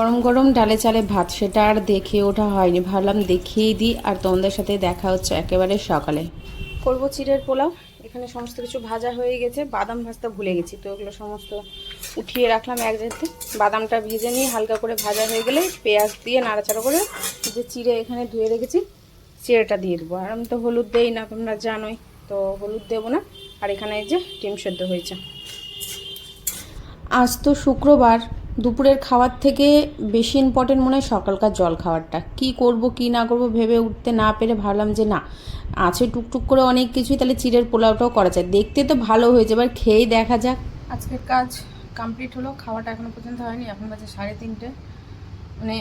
গরম গরম ডালে চালে ভাত, সেটা আর দেখে ওঠা হয়নি। ভাবলাম দেখিয়ে দিই আর তোমাদের সাথে দেখা হচ্ছে একেবারে সকালে। করব চিড়ের পোলাও। এখানে সমস্ত কিছু ভাজা হয়ে গেছে। বাদাম ভাজতে ভুলে গেছি তো, এগুলো সমস্ত উঠিয়ে রাখলাম এক জায়গাতে বাদামটা ভেজে নিয়ে হালকা করে ভাজা হয়ে গেলে পেঁয়াজ দিয়ে নাড়াচাড়া করে যে চিড়ে এখানে ধুয়ে রেখেছি, চিড়েটা দিয়ে দেবো। আর আমি তো হলুদ দেই না, তোমরা জানোই, তো হলুদ দেবো না। আর এখানে যে ডিম সেদ্ধ হয়েছে। আজ তো শুক্রবার দুপুরের খাওয়ার থেকে বেশি ইম্পর্টেন্ট মনে হয় সকালকার জল খাওয়ারটা। কি করব, কি না করব ভেবে উঠতে না পেরে ভাবলাম যে না, আছে টুকটুক করে অনেক কিছুই, তাহলে চিড়ের পোলাওটাও করা যায়। দেখতে তো ভালো হয়েছে, এবার খেয়েই দেখা যাক। আজকের কাজ কমপ্লিট হলো, খাওয়াটা এখনও পর্যন্ত হয়নি, এখন বাজে সাড়ে তিনটে। মানে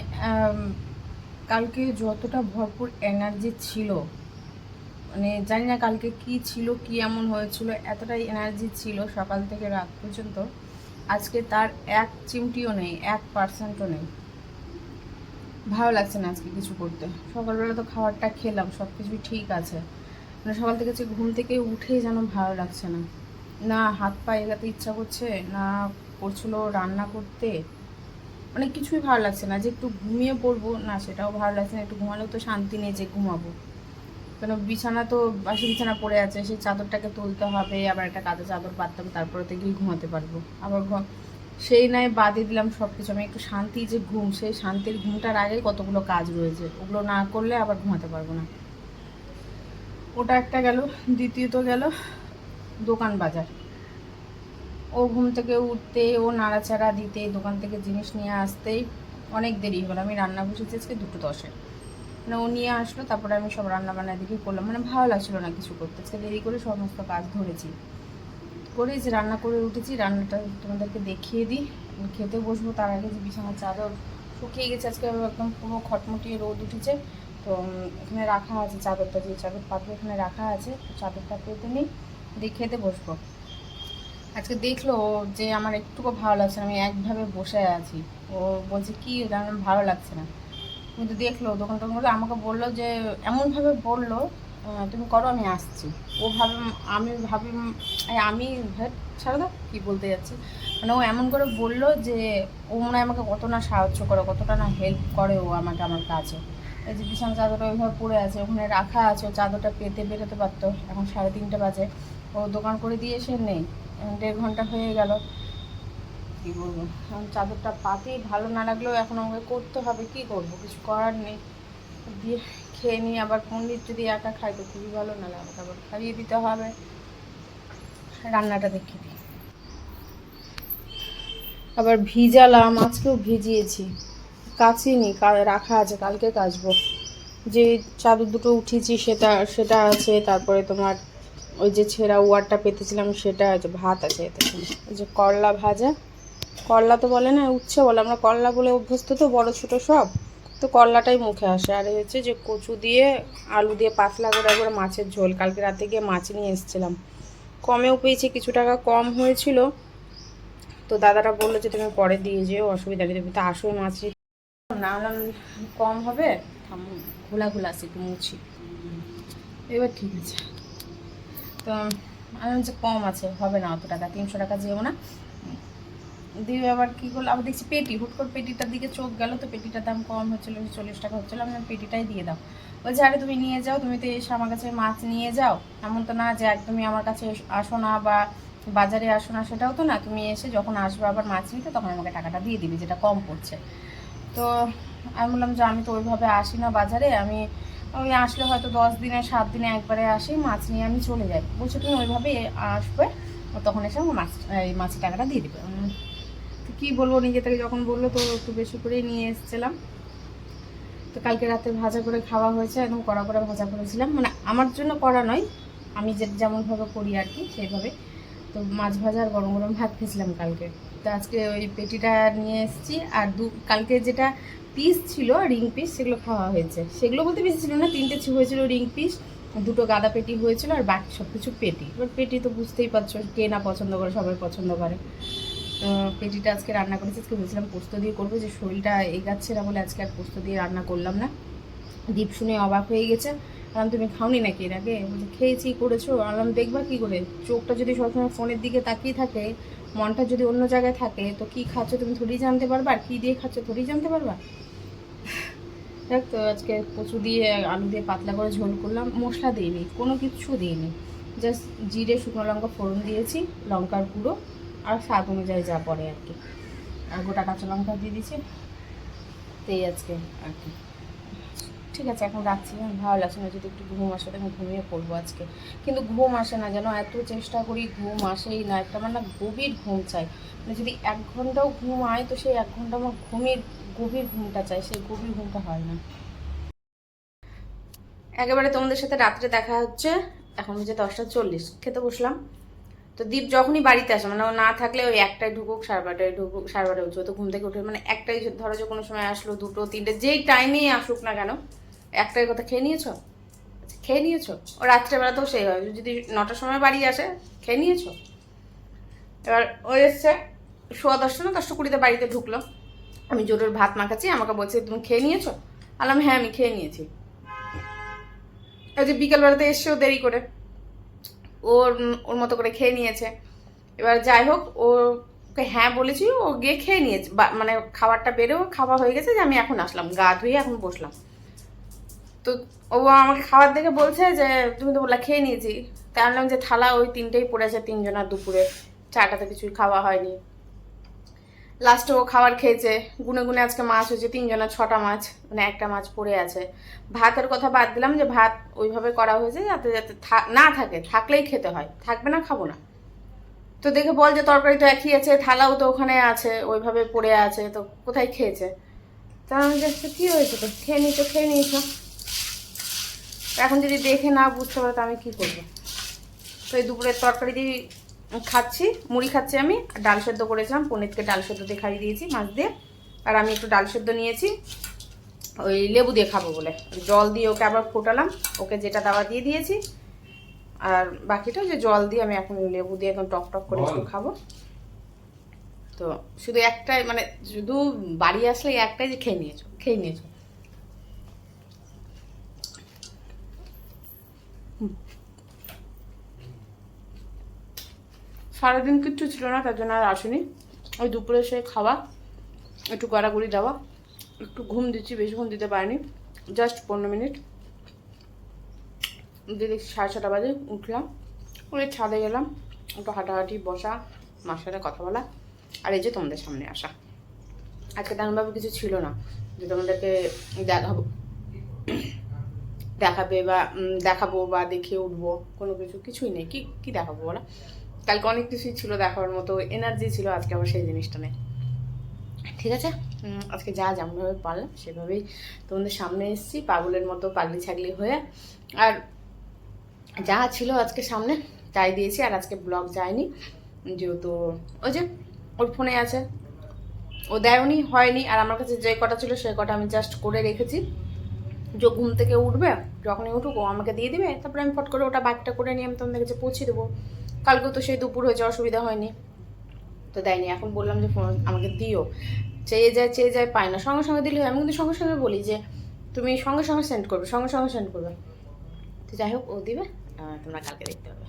কালকে যতটা ভরপুর এনার্জি ছিল মানে জানি না কালকে কি ছিল, কি এমন হয়েছিল, এতটাই এনার্জি ছিল সকাল থেকে রাত পর্যন্ত। আজকে তার এক চিমটিও নেই, এক পার্সেন্টও নেই। ভালো লাগছে না আজকে কিছু করতে। সকালবেলা তো খাবারটা খেলাম সব কিছুই ঠিক আছে। মানে সকাল থেকে যে ঘুম থেকে উঠেই যেন ভালো লাগছে না। না, হাত পা এগাতে ইচ্ছা করছে, না করছিল রান্না করতে। মানে কিছুই ভালো লাগছে না। যে একটু ঘুমিয়ে পড়ব, না সেটাও ভালো লাগছে না। একটু ঘুমালেও তো শান্তি নেই যে ঘুমাবো। কেন বিছানা তো বাসি বিছানা পড়ে আছে, সেই চাদরটাকে তুলতে হবে, আবার একটা কাঁচা চাদর পাততে হবে, তারপরে তো গিয়ে ঘুমাতে পারব। আবার সেই নয় বাদে দিলাম সব কিছু আমি একটু শান্তি যে ঘুম, সেই শান্তির ঘুমটার আগেই কতগুলো কাজ রয়েছে, ওগুলো না করলে আবার ঘুমাতে পারব না। ওটা একটা গেল, দ্বিতীয়ত গেল দোকান বাজার। ও ঘুম থেকে উঠতে, ও নাড়াচাড়া দিতে, দোকান থেকে জিনিস নিয়ে আসতেই অনেক দেরি হলো, আমি রান্না বসেছি আজকে দুটো দশে। মানে ও নিয়ে আসলো, তারপরে আমি সব রান্না বান্না দিকে করলাম। মানে ভালো লাগছিল না কিছু করতে। আজকে দেরি করে সমস্ত কাজ ধরেছি। করে যে রান্না করে উঠেছি, রান্নাটা তোমাদেরকে দেখিয়ে দিই। খেতে বসবো, তার আগে যে বিছানার চাদর শুকিয়ে গেছে, আজকে একদম পুরো খটমটিয়ে রোদ উঠেছে। তো এখানে রাখা আছে চাদরটা, যে চাদর পাতবে এখানে রাখা আছে, চাদরটা পেতে নিই, দিয়ে খেতে বসবো। আজকে দেখল যে আমার একটুকু ভালো লাগছে না, আমি একভাবে বসে আছি। ও বলছে, কি? আমার ভালো লাগছে না। কিন্তু দেখল দোকান টোকান করল আমাকে বলল যে, এমনভাবে বলল তুমি করো, আমি আসছি। ও ভাবে, আমি ভাবি আমি ছাড়া দাও কী বলতে যাচ্ছি? মানে ও এমন করে বলল যে, ও মনে হয় আমাকে কত না সাহায্য করে, কতটা না হেল্প করে ও আমাকে আমার কাজে। এই যে বিছানা চাদরটা ওইভাবে পড়ে আছে, ওখানে রাখা আছে, ও চাদরটা পেতে বেরোতে পারতো, এখন সাড়ে তিনটে বাজে। ও দোকান করে দিয়ে এসে নেই, দেড় ঘণ্টা হয়ে গেল। কী বলব? চাদরটা পাতেই ভালো না লাগলেও এখন আমাকে করতে হবে, কি করব? কিছু করার নেই। দিয়ে খেয়ে নিই আবার পণ্ডিত যদি একা খাই তো খুবই ভালো না লাগে আবার খাইয়ে দিতে হবে। রান্নাটা দেখে দিই। আবার ভিজালাম, আজকেও ভিজিয়েছি। কাচিনি রাখা আছে, কালকে কাচবো। যে চাদর দুটো উঠিয়েছি, সেটা সেটা আছে, তারপরে তোমার ওই যে ছেঁড়া ওয়ারটা পেতেছিলাম, সেটা আছে, ভাত আছে এতে। যে করলা ভাজা করলা তো বলে না, উচ্ছে বলে। আমরা করলা বলে অভ্যস্ত তো, বড় ছোট সব। তো করলাটাই মুখে আসে। আর হচ্ছে যে কচু দিয়ে আলু দিয়ে পাতলা করে একবারে মাছের ঝোল। কালকে রাতে গিয়ে মাছ নিয়ে এসেছিলাম। কমেও পেয়েছি, কিছু টাকা কম হয়েছিল। তো দাদারা বলল যে, তুমি পরে দিয়ে যেও, অসুবিধা নেই তুমি তো আসো মাছ। না হলাম কম হবে? ঘোলা ঘোলা আছে, একটু মুছি। এবার ঠিক আছে। তো আমি যে, কম আছে, হবে না অত টাকা, তিনশো টাকা যেও না। দিয়ে আবার কী করল? আবার দেখছি পেটি, হুট করে পেটিটার দিকে চোখ গেল তো পেটিটার দাম কম হচ্ছিল চল্লিশ টাকা হচ্ছিল, আমি পেটিটাই দিয়ে দাও। বলছে, আরে তুমি নিয়ে যাও, তুমি তো এসে আমার কাছে মাছ নিয়ে যাও। এমন তো না যে একদমই আমার কাছে আসো না বা বাজারে আসো না, সেটাও তো না। তুমি এসে যখন আসবে আবার মাছ নিতে, তখন আমাকে টাকাটা দিয়ে দিবি, যেটা কম পড়ছে। তো আমি বললাম, যে, আমি তো ওইভাবে আসি না বাজারে। আমি ওই আসলে হয়তো দশ দিনে, সাত দিনে একবারে আসি, মাছ নিয়ে আমি চলে যাই। বলছে, তুমি ওইভাবে আসবে, তখন এসে আমার মাছ, এই মাছের টাকাটা দিয়ে দেবে। কী বলব, নিজে থেকে যখন বলল তো একটু বেশি করেই নিয়ে এসেছিলাম। তো কালকে রাতে ভাজা করে খাওয়া হয়েছে, একদম কড়া করে ভাজা করেছিলাম। মানে আমার জন্য করা নয়, আমি যে যেমনভাবে করি আর কি, সেইভাবে। তো মাছ ভাজা আর গরম গরম ভাত খেয়েছিলাম কালকে। তো আজকে ওই পেটিটা নিয়ে এসেছি, আর দু, কালকে যেটা পিস ছিল রিং পিস সেগুলো খাওয়া হয়েছে। সেগুলো বলতে বেশি ছিল না, তিনটে হয়েছিল রিং পিস দুটো গাদা পেটি হয়েছিল, আর বাকি সব কিছু পেটি। এবার পেটি তো বুঝতেই পারছ, কে না পছন্দ করে, সবাই পছন্দ করে। পেটিটা আজকে রান্না করেছি, আজকে ভেবেছিলাম পোস্ত দিয়ে করব, যে শরীরটা এগাচ্ছে না বলে আজকে আর পোস্ত দিয়ে রান্না করলাম না। দীপ শুনে অবাক হয়ে গেছে, আলাম তুমি খাওনি নাকি এর আগে? বলছে, খেয়েছি, করেছ। আলাম, দেখবা কি করে? চোখটা যদি সবসময় ফোনের দিকে তাকিয়ে থাকে, মনটা যদি অন্য জায়গায় থাকে, তো কি খাচ্ছ তুমি থোড়ি জানতে পারবা? আর কি দিয়ে খাচ্ছ থোড়ি জানতে পারবা? দেখ তো, আজকে কচু দিয়ে, আলু দিয়ে পাতলা করে ঝোল করলাম। মশলা দিইনি, কোনো কিছু দিইনি। জাস্ট জিরে, শুকনো লঙ্কা ফোড়ন দিয়েছি, লঙ্কার গুঁড়ো। আর স্বাদ অনুযায়ী যা পড়ে আর কি। আর গোটা কাঁচা লঙ্কা দিয়ে দিয়েছি। তো এই আজকে আর কি। ঠিক আছে, এখন রাখছি আমার ভালো লাগছে না, যদি একটু ঘুম আসে আমি ঘুমিয়ে পড়ব আজকে। কিন্তু ঘুম আসে না যেন এত চেষ্টা করি ঘুম আসেই না, একটা আমার না গভীর ঘুম চাই। মানে যদি এক ঘন্টাও ঘুম আয়, তো সেই এক ঘণ্টা আমার ঘুমের, গভীর ঘুমটা চাই, সেই গভীর ঘুমটা হয় না। একেবারে তোমাদের সাথে রাত্রে দেখা হচ্ছে, এখন হচ্ছে দশটা চল্লিশ, খেতে বসলাম। তো দীপ যখনই বাড়িতে আসে মানে ও না থাকলে ওই একটাই ঢুকুক সাড়ে বারোটায় ঢুকুক সাড়ে বারোটায় উঠবে। তো ঘুম থেকে উঠে মানে একটাই ধরো যে কোনো সময় আসলো দুটো তিনটে যেই টাইমেই আসুক না কেন একটাই কথা খেয়ে নিয়েছো? আচ্ছা, খেয়ে নিয়েছো? ও রাত্রেবেলাতেও সেই হয় যদি নটার সময় বাড়ি আসে খেয়ে নিয়েছো? এবার ও এসছে সোয়া দশটা না দশটা কুড়িতে বাড়িতে ঢুকলো। আমি জোরের ভাত মাখাচ্ছি আমাকে বলছে তুমি খেয়ে নিয়েছো? আলাম হ্যাঁ আমি খেয়ে নিয়েছি। ওই যে বিকেলবেলাতে এসছেও দেরি করে। ওর ওর মতো করে খেয়ে নিয়েছে। এবার যাই হোক, ওকে হ্যাঁ বলেছি, ও গিয়ে খেয়ে নিয়েছে। মানে খাবারটা বেড়েও খাওয়া হয়ে গেছে যে আমি এখন আসলাম, গা ধুয়ে এখন বসলাম। তো ও আমাকে খাবার দেখে বলছে যে, তুমি তো বললা খেয়ে নিয়েছি। তাই আনলাম যে, থালা ওই তিনটেই পড়েছে তিনজনার দুপুরে। চাটাতে কিছুই খাওয়া হয়নি। লাস্টে ও খাবার খেয়েছে। গুনে গুনে আজকে মাছ হয়েছে তিনজনের ছটা মাছ মানে একটা মাছ পড়ে আছে। ভাতের কথা বাদ দিলাম যে, ভাত ওইভাবে করা হয়েছে যাতে যাতে না থাকে, থাকলেই খেতে হয়। থাকবে না, খাব না। তো দেখে বল যে, তরকারি তো একই আছে, থালাও তো ওখানে আছে, ওইভাবে পড়ে আছে, তো কোথায় খেয়েছে? তা আমি জাস্ট কী হয়েছে তো? খেয়ে নিয়েছো খেয়ে নিয়েছো। এখন যদি দেখে না বুঝতে পারো, তো আমি কী করব? তো এই দুপুরের তরকারি দিয়ে খাচ্ছি মুড়ি খাচ্ছি আমি। ডাল সেদ্ধ করেছিলাম পনিরকে ডাল সেদ্ধ দিয়ে খাইয়ে দিয়েছি মাছ দিয়ে। আর আমি একটু ডাল সেদ্ধ নিয়েছি ওই লেবু দিয়ে খাব বলে। জল দিয়ে ওকে আবার ফোটালাম ওকে যেটা দাওয়া দিয়ে দিয়েছি। আর বাকিটা যে জল দিয়ে আমি এখন লেবু দিয়ে এখন টক টক করে একটু খাব। তো শুধু একটাই মানে শুধু বাড়ি আসলে একটাই যে খেয়ে নিয়েছো খেয়ে নিয়েছো। সারাদিন কিচ্ছু ছিল না, তার জন্য আর আসেনি। ওই দুপুরে সে খাওয়া, একটু গড়াগড়ি দেওয়া, একটু ঘুম দিচ্ছি বেশিক্ষণ দিতে পারিনি জাস্ট পনেরো মিনিট। দিদি সাড়ে ছটা বাজে, উঠলাম ওই ছাদে গেলাম, একটু হাঁটাহাঁটি, বসা, মার সাথে কথা বলা, আর এই যে তোমাদের সামনে আসা। আজকে তেমনভাবে কিছু ছিল না, যে তোমাদেরকে দেখাবো, দেখাবে বা দেখাবো বা দেখে উঠবো, কোনো কিছু, কিছুই নেই। কি কি দেখাবো বলা? কালকে অনেক কিছুই ছিল দেখার মতো এনার্জি ছিল, আজকে আবার সেই জিনিসটা নেই। ঠিক আছে? আজকে যা যেমনভাবে পারলাম, সেভাবেই তোমাদের সামনে এসেছি, পাগলের মতো পাগলি ছাগলি হয়ে। আর যা ছিল আজকে সামনে, তাই দিয়েছি, আর আজকে ব্লগ যায়নি। যেহেতু ওই যে, ওর ফোনে আছে। ও দেয়নি, হয়নি, আর আমার কাছে যে কটা ছিল, সে কটা আমি জাস্ট করে রেখেছি। যে ঘুম থেকে উঠবে, যখনই উঠুক, ও আমাকে দিয়ে দিবে, তারপরে আমি ফট করে ওটা বাইকটা করে নিয়ে আমি তোমাদের কাছে পৌঁছে দেবো। কালকেও তো সেই দুপুর হয়ে হয়েছে, অসুবিধা হয়নি। তো দেয়নি, এখন বললাম যে ফোন আমাকে দিও। চেয়ে যায় চেয়ে যায় পায় না। সঙ্গে সঙ্গে দিলে। আমি কিন্তু সঙ্গে সঙ্গে বলি যে, তুমি সঙ্গে সঙ্গে সেন্ড করবে, সঙ্গে সঙ্গে সেন্ড করবে। তো যাই হোক, ও দিবে। তোমরা কালকে দেখতে পাবে।